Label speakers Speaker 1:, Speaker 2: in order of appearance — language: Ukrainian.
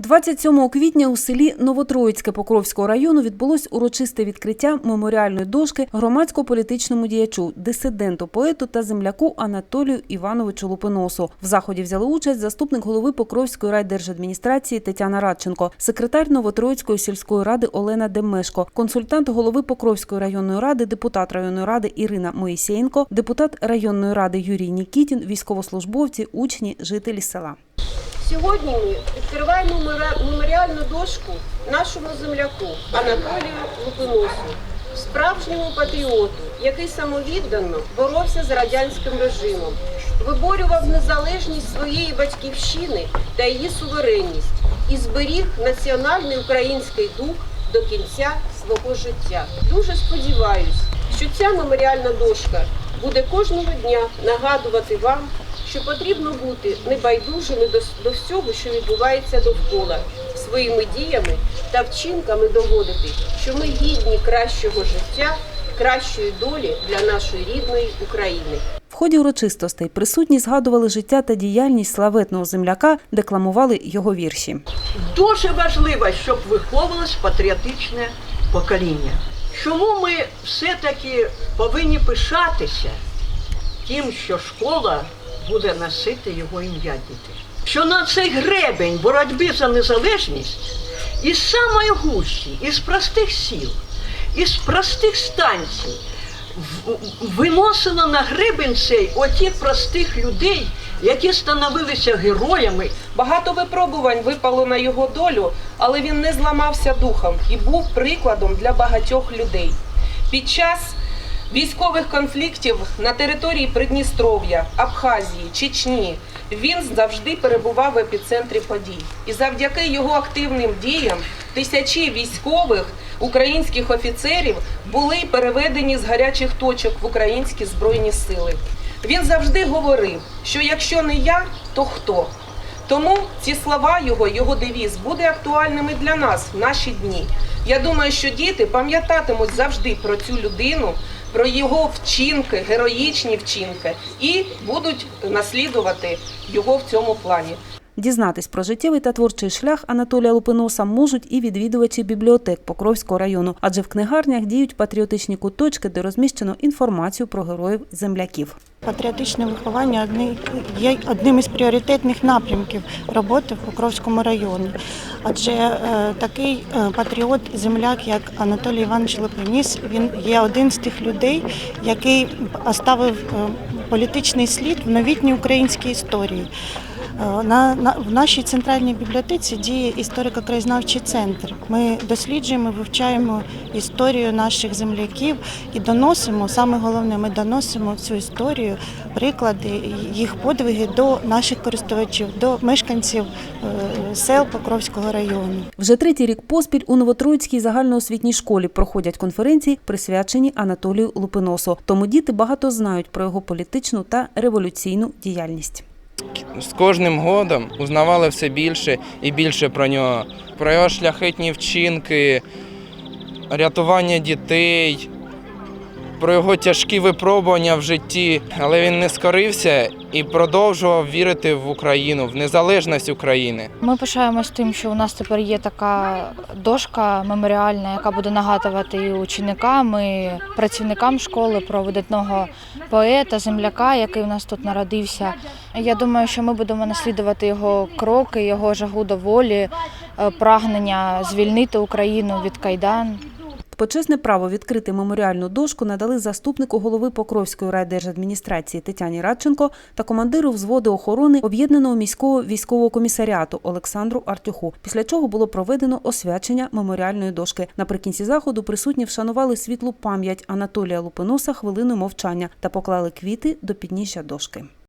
Speaker 1: 27 квітня у селі Новотроїцьке Покровського району відбулось урочисте відкриття меморіальної дошки громадсько-політичному діячу, дисиденту, поету та земляку Анатолію Івановичу Лупиносу. В заході взяли участь заступник голови Покровської райдержадміністрації Тетяна Радченко, секретар Новотроїцької сільської ради Олена Демешко, консультант голови Покровської районної ради, депутат районної ради Ірина Моїсєєнко, депутат районної ради Юрій Нікітін, військовослужбовці, учні, жителі села.
Speaker 2: Сьогодні ми відкриваємо меморіальну дошку нашому земляку Анатолію Лупиносу, справжньому патріоту, який самовіддано боровся з радянським режимом, виборював незалежність своєї батьківщини та її суверенність і зберіг національний український дух до кінця свого життя. Дуже сподіваюсь, що ця меморіальна дошка буде кожного дня нагадувати вам, що потрібно бути небайдужими до, до всього, що відбувається довкола, своїми діями та вчинками доводити, що ми гідні кращого життя, кращої долі для нашої рідної України.
Speaker 1: В ході урочистостей присутні згадували життя та діяльність славетного земляка, декламували його вірші.
Speaker 3: Дуже важливо, щоб виховувалось патріотичне покоління. Чому ми все-таки повинні пишатися тим, що школа буде носити його ім'я діти? Що на цей гребень боротьби за незалежність із самої гущі, із простих сіл, із простих станцій виносило на гребень цей отих простих людей, які становилися героями
Speaker 4: Багато випробувань випало на його долю, але він не зламався духом і був прикладом для багатьох людей. Під час військових конфліктів на території Придністров'я, Абхазії, Чечні він завжди перебував в епіцентрі подій. І завдяки його активним діям тисячі військових українських офіцерів були переведені з гарячих точок в українські збройні сили. Він завжди говорив, що якщо не я, то хто? Тому ці слова його, його девіз буде актуальними для нас в наші дні. Я думаю, що діти пам'ятатимуть завжди про цю людину, про його вчинки, героїчні вчинки, і будуть наслідувати його в цьому плані.
Speaker 1: Дізнатись про життєвий та творчий шлях Анатолія Лупиноса можуть і відвідувачі бібліотек Покровського району, адже в книгарнях діють патріотичні куточки, де розміщено інформацію про героїв земляків.
Speaker 5: Патріотичне виховання є одним із пріоритетних напрямків роботи в Покровському районі. Адже е, такий е, патріот, земляк, як Анатолій Іванович Липиніс, він є один з тих людей, який оставив е, політичний слід в новітній українській історії. Е, На, на в нашій центральній бібліотеці діє історико-краєзнавчий центр. Ми досліджуємо, вивчаємо історію наших земляків і доносимо. Саме головне, ми доносимо цю історію, приклади їх подвиги до наших користувачів, до мешканців е, сел Покровського району.
Speaker 1: Вже третій рік поспіль у Новотроїцькій загальноосвітній школі проходять конференції, присвячені Анатолію Лупиносу. Тому діти багато знають про його політичну та революційну діяльність.
Speaker 6: З кожним годом узнавали все більше і більше про нього, про його шляхетні вчинки, рятування дітей, про його тяжкі випробування в житті. Але він не скорився і продовжував вірити в Україну, в незалежність України.
Speaker 7: Ми пишаємось тим, що у нас тепер є така дошка меморіальна, яка буде нагадувати і ученикам, і працівникам школи про видатного поета, земляка, який у нас тут народився. Я думаю, що ми будемо наслідувати його кроки, його жагу до волі, е, прагнення звільнити Україну від кайдан.
Speaker 1: Почесне право відкрити меморіальну дошку надали заступнику голови Покровської райдержадміністрації Тетяні Радченко та командиру взводу охорони об'єднаного міського військового комісаріату Олександру Артюху. Після чого було проведено освячення меморіальної дошки. Наприкінці заходу присутні вшанували світлу пам'ять Анатолія Лупиноса хвилиною мовчання та поклали квіти до підніжжя дошки.